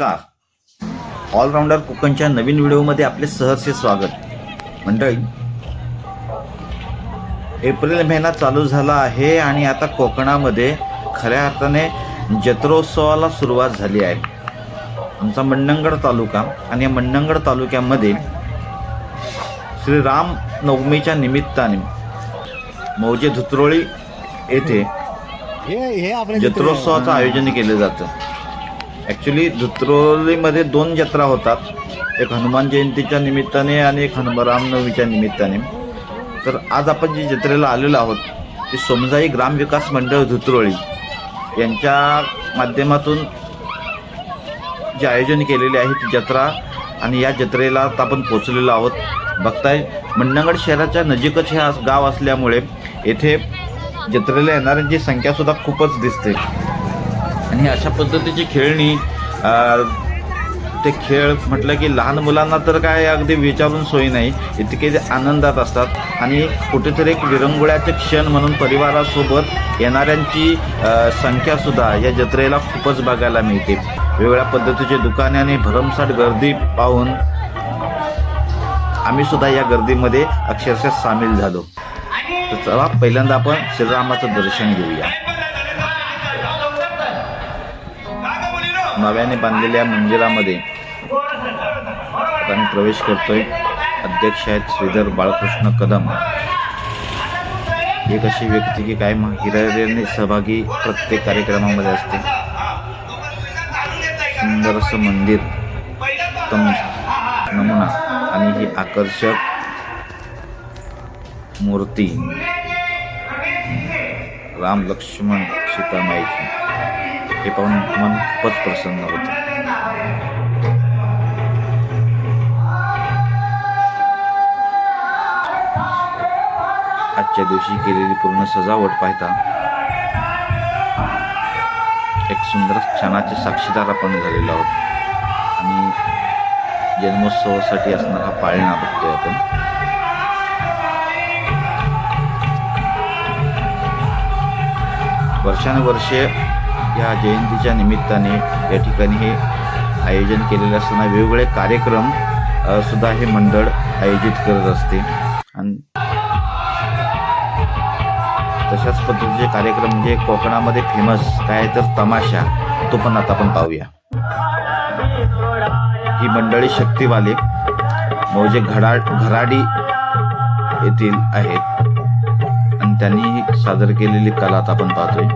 नमस्कार. ऑलराऊंडर कोकणच्या नवीन व्हिडिओमध्ये आपले सहर्ष स्वागत. मंडळी एप्रिल महिना चालू झाला आहे आणि आता कोकणामध्ये खऱ्या अर्थाने जत्रोत्सवाला सुरुवात झाली आहे. आमचा मंडणगड तालुका आणि या मंडणगड तालुक्यामध्ये श्री राम नवमीच्या निमित्ताने मौजे धुत्रोळी येथे. जत्रोत्सवाचं आयोजन केलं जातं. ॲक्च्युली धुत्रोलीमध्ये दोन जत्रा होतात. एक हनुमान जयंतीच्या निमित्ताने आणि एक हनुमरामनवमीच्या निमित्ताने. तर आज आपण जी जत्रेला आलेलो आहोत ती सोमजाई ग्रामविकास मंडळ धुत्रोळी यांच्या माध्यमातून जे आयोजन केलेले आहे ती जत्रा आणि या जत्रेला आता आपण पोचलेलो आहोत. बघताय मंडणगड शहराच्या नजीकच हे गाव असल्यामुळे येथे जत्रेला येणाऱ्यांची संख्यासुद्धा खूपच दिसते. आणि अशा पद्धतीची खेळणी ते खेळ म्हटलं की लहान मुलांना तर काय अगदी विचारून सोयी नाही इतके ते आनंदात असतात. आणि कुठेतरी एक विरंगुळ्याचे क्षण म्हणून परिवारासोबत येणाऱ्यांची संख्यासुद्धा या जत्रेला खूपच बघायला मिळते. वेगवेगळ्या पद्धतीचे दुकाने आणि भरमसाठ गर्दी पाहून आम्ही सुद्धा या गर्दीमध्ये अक्षरशः सामील झालो. तर चला पहिल्यांदा आपण श्रीरामाचं दर्शन घेऊया. नव्याने बांधलेल्या मंदिरामध्ये आता आम्ही प्रवेश करतोय. अध्यक्ष आहेत श्रीधर बाळकृष्ण कदम. एक अशी व्यक्ती की काय हिराने सहभागी प्रत्येक कार्यक्रमामध्ये असते. सुंदर असं मंदिर उत्तम नमुना आणि ही आकर्षक मूर्ती. राम लक्ष्मण सीतामाईची. हे पाहून मन खूपच प्रसन्न होतं. आजच्या दिवशी केलेली पूर्ण सजावट पाहता एक सुंदर क्षणाचे साक्षीदार आपण झालेलो आहोत. आणि जन्मोत्सवासाठी असणारा हा पाळणा बघतोय आपण. वर्षानुवर्षे या जयंतीच्या निमित्ताने या ठिकाणी हे आयोजन केलेले असताना वेगवेगळे कार्यक्रम सुद्धा हे मंडळ आयोजित करत असते. आणि तशाच पद्धतीचे कार्यक्रम म्हणजे कोकणामध्ये फेमस काय तर तमाशा तो पण आता आपण पाहूया. ही मंडळी शक्तीवाले मौजे घडा घराडी येथील आहेत. आणि त्यांनी सादर केलेली कला आता आपण पाहतोय.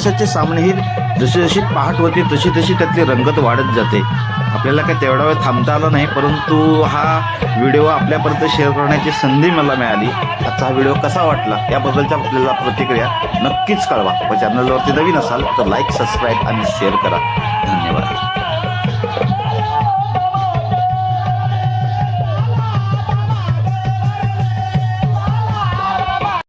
माशाचे सामनेही जशी जशी पहाट होते तशी तशी त्यातली रंगत वाढत जाते. आपल्याला काय तेवढा वेळ थांबता आला नाही परंतु हा व्हिडिओ आपल्यापर्यंत शेअर करण्याची संधी मला मिळाली. आजचा हा व्हिडिओ कसा वाटला याबद्दलच्या आपल्याला प्रतिक्रिया नक्कीच कळवा. व चॅनलवरती नवीन असाल तर लाईक सबस्क्राईब आणि शेअर करा. धन्यवाद.